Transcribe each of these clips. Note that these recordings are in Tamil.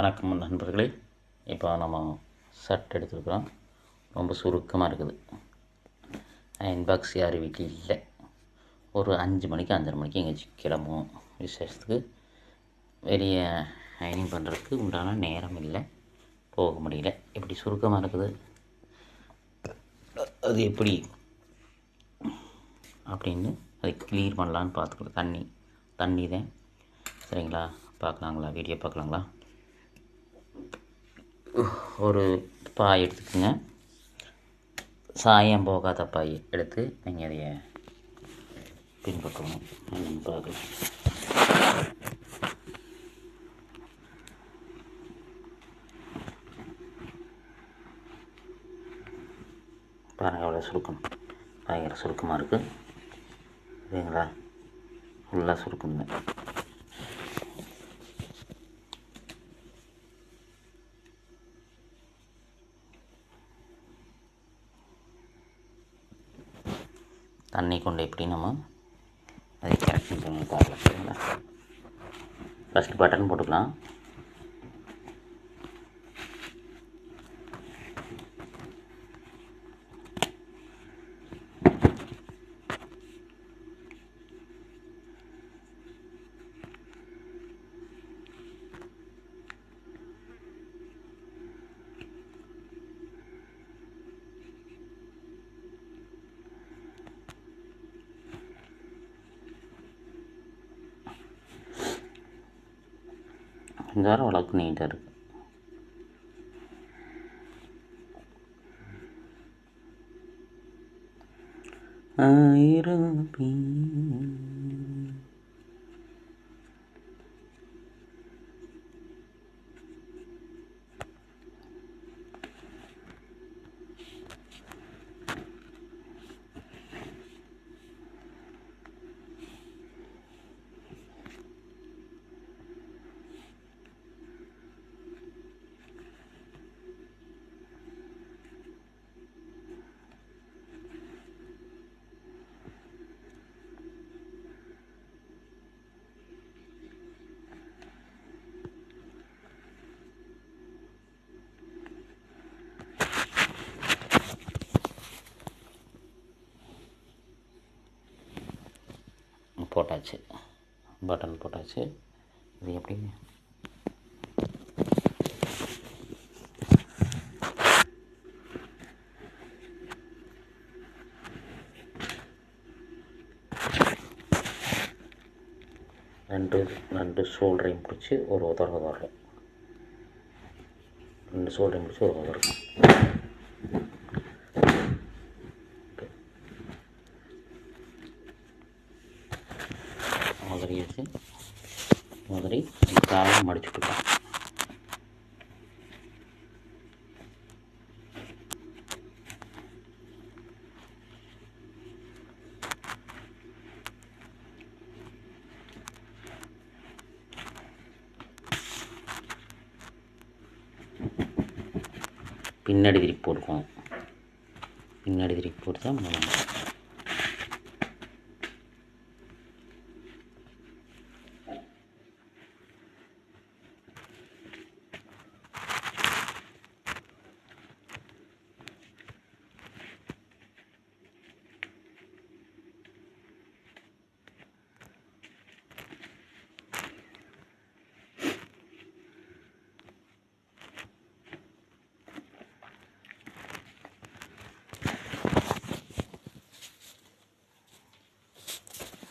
வணக்கம் நண்பர்களே. இப்போ நம்ம ஷர்ட் எடுத்துருக்குறோம். ரொம்ப சுருக்கமாக இருக்குது. அயன் பாக்ஸ் யார் வீட்டில் இல்லை. ஒரு அஞ்சு மணிக்கு அஞ்சரை மணிக்கு எங்கேயாச்சும் கிளம்புவோம். விசேஷத்துக்கு வெளியே அயனிங் பண்ணுறதுக்கு உண்டான நேரம் இல்லை. போக முடியல. எப்படி சுருக்கமாக இருக்குது? அது எப்படி? அப்படின்னு அதை கிளியர் பண்ணலான்னு பார்த்துக்கலாம் தண்ணி தண்ணி தான். சரிங்களா? பார்க்கலாங்களா? வீடியோ பார்க்கலாங்களா? ஒரு பாய் எடுத்துக்கோங்க. சாயம் போகாத பாய் எடுத்து நீங்கள் அதைய பின்பற்றணும். என்னன்னு பார்க்கலாம். பாருங்கள் அவ்வளோ சுருக்கம். பயங்கர சுருக்கமாக இருக்குது சரிங்களா ஃபுல்லாக சுருக்குங்க. தண்ணி கொண்டு எப்படி நம்ம அதை கரெக்ஷன் பண்ணி பார்க்கலாம். சரிங்களா? ஃபஸ்ட் பட்டன் போட்டுக்கலாம். வெங்காயம் வழக்கு நீட்டாக இருக்குது ஆயிரம் போட்டாச்சு. பட்டன் போட்டாச்சு. இது எப்படி? ரெண்டு ரெண்டு ஷோல்டரையும் பிடிச்சி ஒரு உதர உதறோம் ரெண்டு ஷோல்டரையும் பிடிச்சி ஒரு உதறணும் காலம் மடிச்சுட்டுக்கலாம் பின்னாடி திருப்பி போட்டுக்கணும் பின்னாடி திருப்பி போட்டு தான்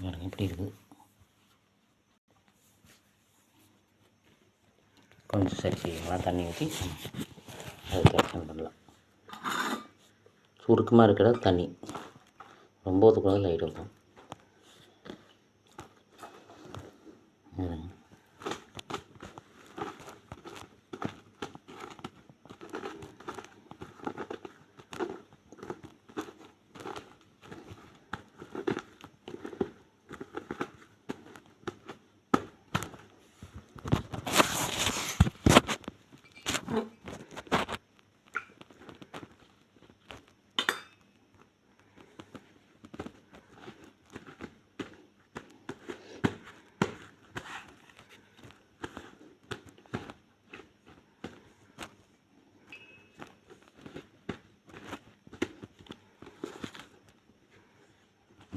பாருங்கள் எப்படி இருக்குது. கொஞ்சம் சரி செய்யலாம் தண்ணி ஊற்றி அது கரெக்டாக பண்ணலாம் சுருக்கமாக இருக்கிற தண்ணி. ரொம்ப ஒதுக்கூடாது லைட் இருக்கும்.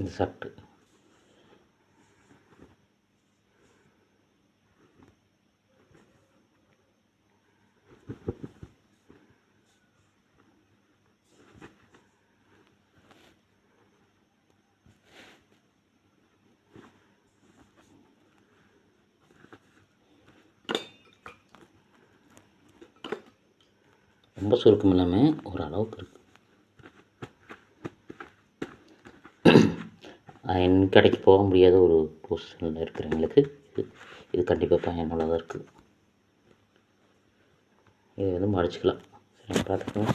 இந்த சட்டு ரொம்ப சுருக்கம் இல்லாமல் ஓரளவுக்கு இருக்குது என் கடைக்கு போக முடியாத ஒரு பொசிஷனில் இருக்கிறவங்களுக்கு இது இது கண்டிப்பாக பயனுள்ளதாக இருக்குது இதை வந்து மடிச்சுக்கலாம் சரி பார்த்துக்கோங்க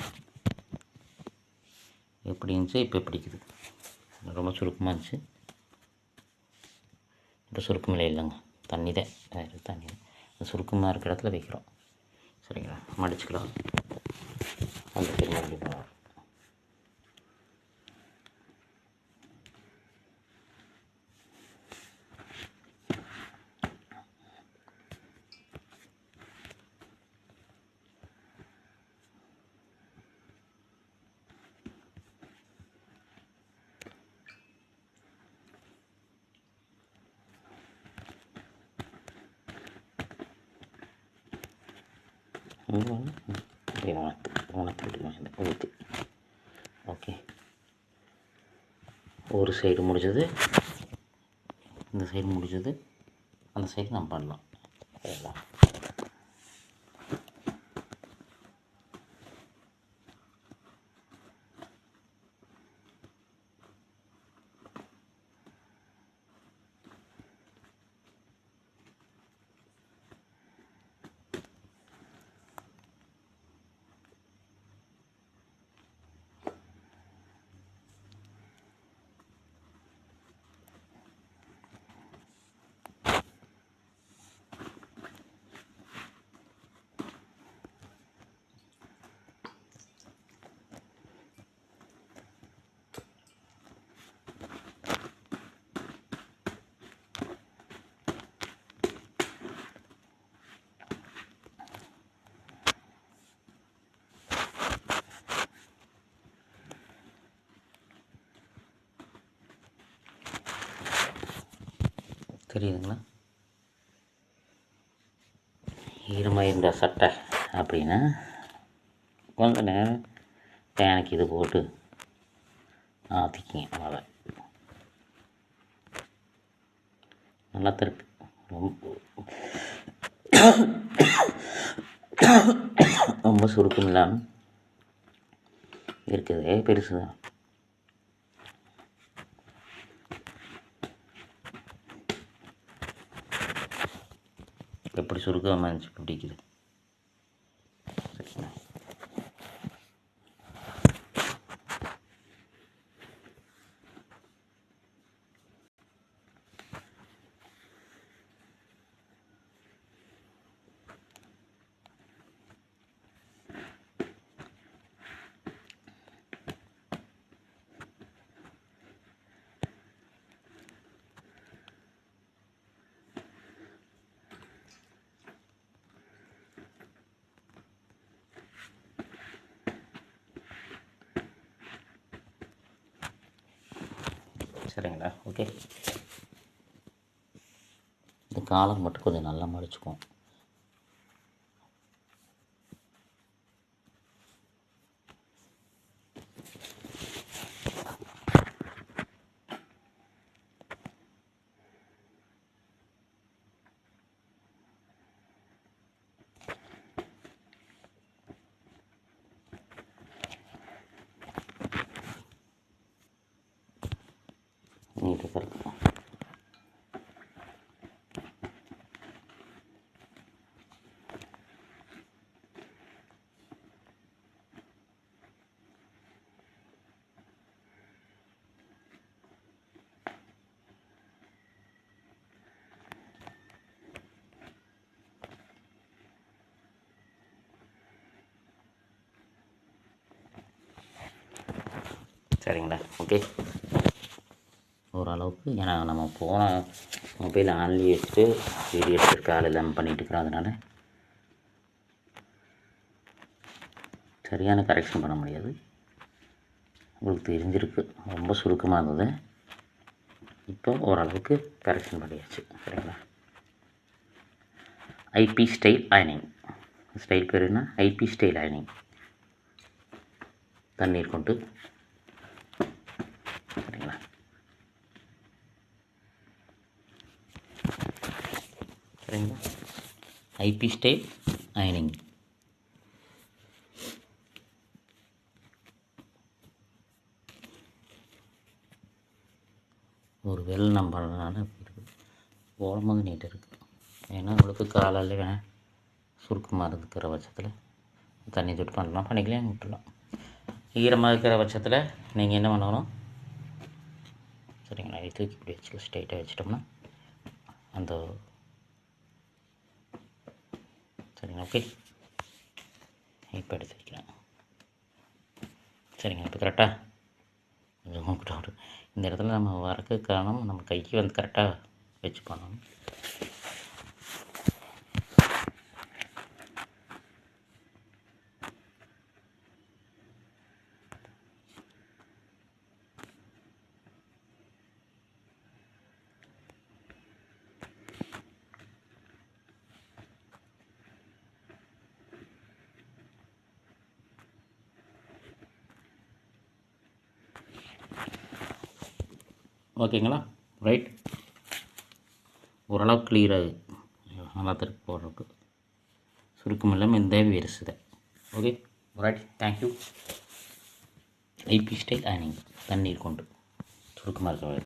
எப்படி இருந்துச்சு இப்போ பிடிக்குது ரொம்ப சுருக்கமாக இருந்துச்சு. இப்போ சுருக்கமில்லை இல்லைங்க. தண்ணி தான். வேறு தண்ணி தான் சுருக்கமாக இருக்கிற இடத்துல வைக்கிறோம். சரிங்களா? மடிச்சுக்கலாம் அந்த சைடு மறுபடியும் போகலாம் அப்படியே உணர்த்து ஊற்றி ஓகே. ஒரு சைடு முடிஞ்சது. இந்த சைடு முடிஞ்சது. அந்த சைடு நம்ம பண்ணலாம். சரிங்களா தெரியுதுங்களா? ஈரமாயிருந்த சட்டை அப்படின்னா கொஞ்ச நேரம் ஃபேனுக்கு இது போட்டு ஆற்றிக்கிங்க மழை நல்லா திருப்பி. ரொம்ப ரொம்ப சுருக்கம் இல்லாமல் இருக்குது. பெருசு தான் எப்படி சுருக்கமாக இருந்துச்சு பிடிக்குது சரிங்களா ஓகே இந்த காலம் மட்டும் கொஞ்சம் நல்லா மடிச்சுக்குவோம். நீட்டாக இருக்கும் சரிங்களா ஓகே அளவுக்கு ஏன்னா நம்ம போன மொபைல் ஆன்லி வச்சுட்டு வீடியோ எடுத்து கால் எல்லாமே பண்ணிகிட்டு இருக்கிறோம் அதனால் சரியான கரெக்ஷன் பண்ண முடியாது. உங்களுக்கு தெரிஞ்சிருக்கு ரொம்ப சுருக்கமாக இருந்தது. இப்போ ஓரளவுக்கு கரெக்ஷன் பண்ணியாச்சு சரிங்களா? ஐபி ஸ்டைல் அயனிங் ஸ்டைல் பேர் என்ன? ஐபி ஸ்டைல் அயனிங் தண்ணீர் கொண்டு சரிங்களா ஐபி ஸ்டைல் அயனிங் ஒரு வெல் நம்பர்னால அப்படி இருக்குது நீட்டாக இருக்குது ஏன்னா உங்களுக்கு காலையில் வேணால் சுருக்கமாக இருக்கிற பட்சத்தில். தண்ணி தொட்டு பண்ணலாம். பண்ணிக்கலாம் விட்டுலாம் ஈரமாக இருக்கிற பட்சத்தில் நீங்கள் என்ன பண்ணணும்? சரிங்களா இது தூக்கி இப்படி வச்சு ஸ்ட்ரைட்டாக வச்சிட்டோம்னா அந்த சரிங்க ஓகே இப்போ எடுத்து வைக்கலாம் சரிங்க இப்போ கரெக்டாக கொஞ்சம் டவுட் இந்த இடத்துல நம்ம வரக்கு காரணம் நம்ம கைக்கு வந்து கரெக்டாக வச்சு பண்ணணும். ஓகேங்களா? ரைட் ஓரளவு கிளியராக நல்லா போடுறதுக்கு. சுருக்கம் இல்லாமல் இந்த விரிசுதை ஓகே ரைட் தேங்க்யூ ஐபி ஸ்டைல் அயனிங் தண்ணீர் கொண்டு. சுருக்கமாக இருக்க